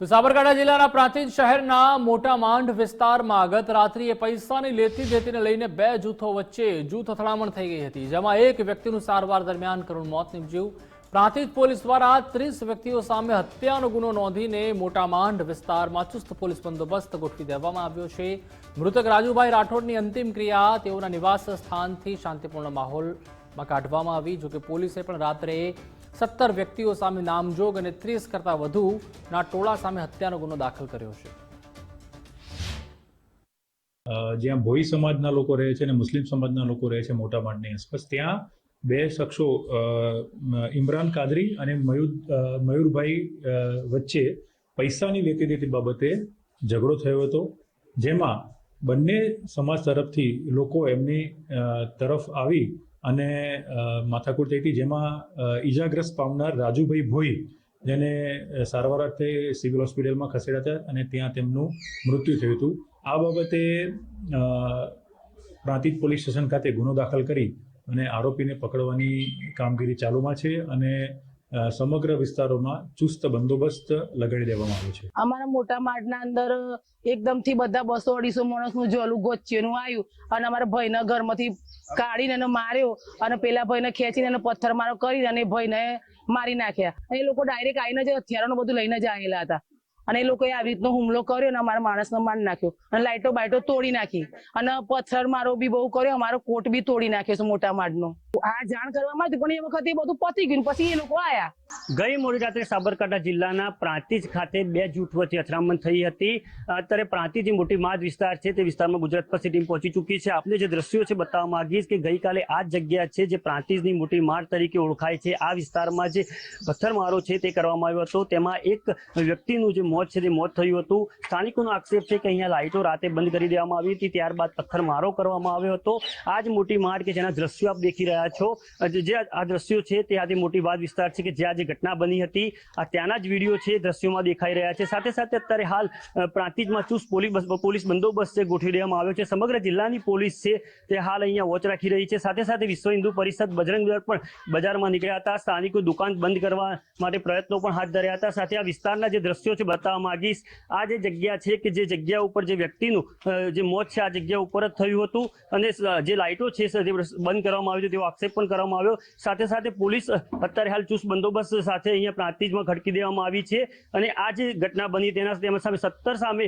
તો સાબરકાંઠા જિલ્લાના પ્રાંતિજ શહેરના મોટા માંડ વિસ્તારમાં ગત રાત્રિએ પૈસાની લેતી દેતીને લઈને બે જૂથો વચ્ચે જૂથ અથડામણ થઈ ગઈ હતી, જેમાં એક વ્યક્તિનું સારવાર દરમિયાન કરુણ મોત નીપજ્યું. પ્રાંતિજ પોલીસ દ્વારા ત્રીસ વ્યક્તિઓ સામે હત્યાનો ગુનો નોંધીને મોટા માંડ વિસ્તારમાં ચુસ્ત પોલીસ બંદોબસ્ત ગોઠવી દેવામાં આવ્યો છે. મૃતક રાજુભાઈ રાઠોડની અંતિમ ક્રિયા તેઓના નિવાસ સ્થાનથી શાંતિપૂર્ણ માહોલમાં કાઢવામાં આવી, જોકે પોલીસે પણ રાત્રે સત્તર વ્યક્તિઓ સામે નામજોગ અને ત્રીસ કરતાં વધુના ટોળા સામે હત્યાનો ગુનો દાખલ કર્યો છે. જ્યાં ભોઈ સમાજના લોકો રહે છે અને મુસ્લિમ સમાજના લોકો રહે છે મોટા માંડની આસપાસ, ત્યાં બે શખ્સો ઇમરાન કાદરી અને મયુર મયુરભાઈ વચ્ચે પૈસાની લેતી દેતી બાબતે ઝઘડો થયો હતો, જેમાં બંને સમાજ તરફથી લોકો એમની તરફ આવી અને માથાકુર થઈ જેમાં ઈજાગ્રસ્ત પામનાર રાજુભાઈ ભોઈ જેને સારવાર અર્થે સિવિલ હોસ્પિટલમાં ખસેડ્યા હતા અને ત્યાં તેમનું મૃત્યુ થયું હતું. આ બાબતે પ્રાંતિજ પોલીસ સ્ટેશન ખાતે ગુનો દાખલ કરી અને આરોપીને પકડવાની કામગીરી ચાલુમાં છે અને સમગ્ર વિસ્તારોમાં ચુસ્ત બંદોબસ્ત લગાડી દેવામાં આવ્યો છે. અમારા મોટા માર્ગના અંદર એકદમથી બધા બસો અઢીસો માણસનું જલું ગોચ્યું આવ્યું અને અમારા ભાઈના ઘરમાંથી કાઢીને એને માર્યો અને પેલા ભાઈને ખેંચીને એને પથ્થર મારો કરીને અને ભાઈને મારી નાખ્યા. એ લોકો ડાયરેક્ટ આવીને જ હથિયારોનું બધું લઈને જ આવેલા હતા. અને એ લોકોએ આવી રીતનો હુમલો કર્યો અને અમારા માણસનો મારી નાખ્યો. અને લાઇટો બાઇટો તોડી નાખી. અને પથ્થર મારો બી બહુ કર્યો, અમારો કોટ બી તોડી નાખ્યો છે મોટા માળનો. આ જાણ કરવામાં આવી પણ એ વખતે બધું પતી ગયું પછી એ લોકો આયા. ગઈ મોડી રાત્રે સાબરકાંઠા જિલ્લાના પ્રાંતિજ ખાતે બે જૂથ વચ્ચે અથડામણ થઈ હતી. અત્યારે પ્રાંતિજ મોટી માધ વિસ્તાર છે તે વિસ્તારમાં ગુજરાત પછી ટીમ પહોંચી ચૂકી છે. આપને જે દ્રશ્યો છે બતાવવા માંગીશ કે ગઈકાલે આ જગ્યા છે જે પ્રાંતિજની મોટી માર તરીકે ઓળખાય છે. આ વિસ્તારમાં જે પથ્થરમારો છે તે કરવામાં આવ્યો હતો. તેમાં એક વ્યક્તિનું જે મોત છે તે મોત થયું હતું. સ્થાનિકોનો આક્ષેપ છે કે અહીંયા લાઇટો રાતે બંધ કરી દેવામાં આવી હતી. ત્યારબાદ પથ્થરમારો કરવામાં આવ્યો હતો. આ જ મોટી માર કે જેના દ્રશ્યો આપ દેખી રહ્યા છો. જે આ દ્રશ્યો છે તે આજે મોટી વાત વિસ્તાર છે કે જ્યાં જે ઘટના બની હતી, આ ત્યાંના જ વીડિયો છે દ્રશ્યોમાં દેખાઈ રહ્યા છે. સાથે સાથે અત્યારે હાલ પ્રાંતિજમાં ચુસ્ત પોલીસ પોલીસ બંદોબસ્ત છે, ગોઠવી દેવામાં આવ્યો છે. સમગ્ર જિલ્લાની પોલીસ છે, તે હાલ અહીંયા વોચ રાખી રહી છે. સાથે સાથે વિશ્વ હિન્દુ પરિષદ બજરંગ દળ પણ બજારમાં નીકળ્યા હતા. સ્થાનિકો દુકાન બંધ કરવા માટે પ્રયત્નો પણ હાથ ધર્યા હતા. સાથે આ વિસ્તારના જે દ્રશ્યો છે, બતાવવા માંગીશ. આ જે જગ્યા છે કે જે જગ્યા ઉપર જે વ્યક્તિનું જે મોત છે, આ જગ્યા ઉપર જ થયું હતું અને જે લાઇટો છે બંધ કરવામાં આવ્યું તેવો આક્ષેપ પણ કરવામાં આવ્યો. સાથે સાથે પોલીસ અત્યારે હાલ ચુસ્ત બંદોબસ્ત સાથે અહીંયા પ્રાંતિજમાં ખડકી દેવામાં આવી છે અને આ જે ઘટના બની તેના તેના સામે સત્તર સામે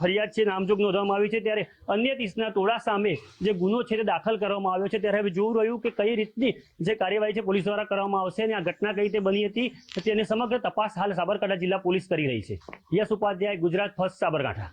ફરિયાદ છે, નામજોગ નોંધવામાં આવી છે. ત્યારે અન્ય ત્રીસના ટોળા સામે જે ગુનો છે તે દાખલ કરવામાં આવ્યો છે. ત્યારે હવે જોવું રહ્યું કે કઈ રીતની જે કાર્યવાહી છે પોલીસ દ્વારા કરવામાં આવશે અને આ ઘટના કઈ રીતે બની હતી તેની સમગ્ર તપાસ હાલ સાબરકાંઠા જિલ્લા પોલીસ કરી રહી છે. યશ ઉપાધ્યાય, ગુજરાત ફર્સ્ટ સાબરકાંઠા.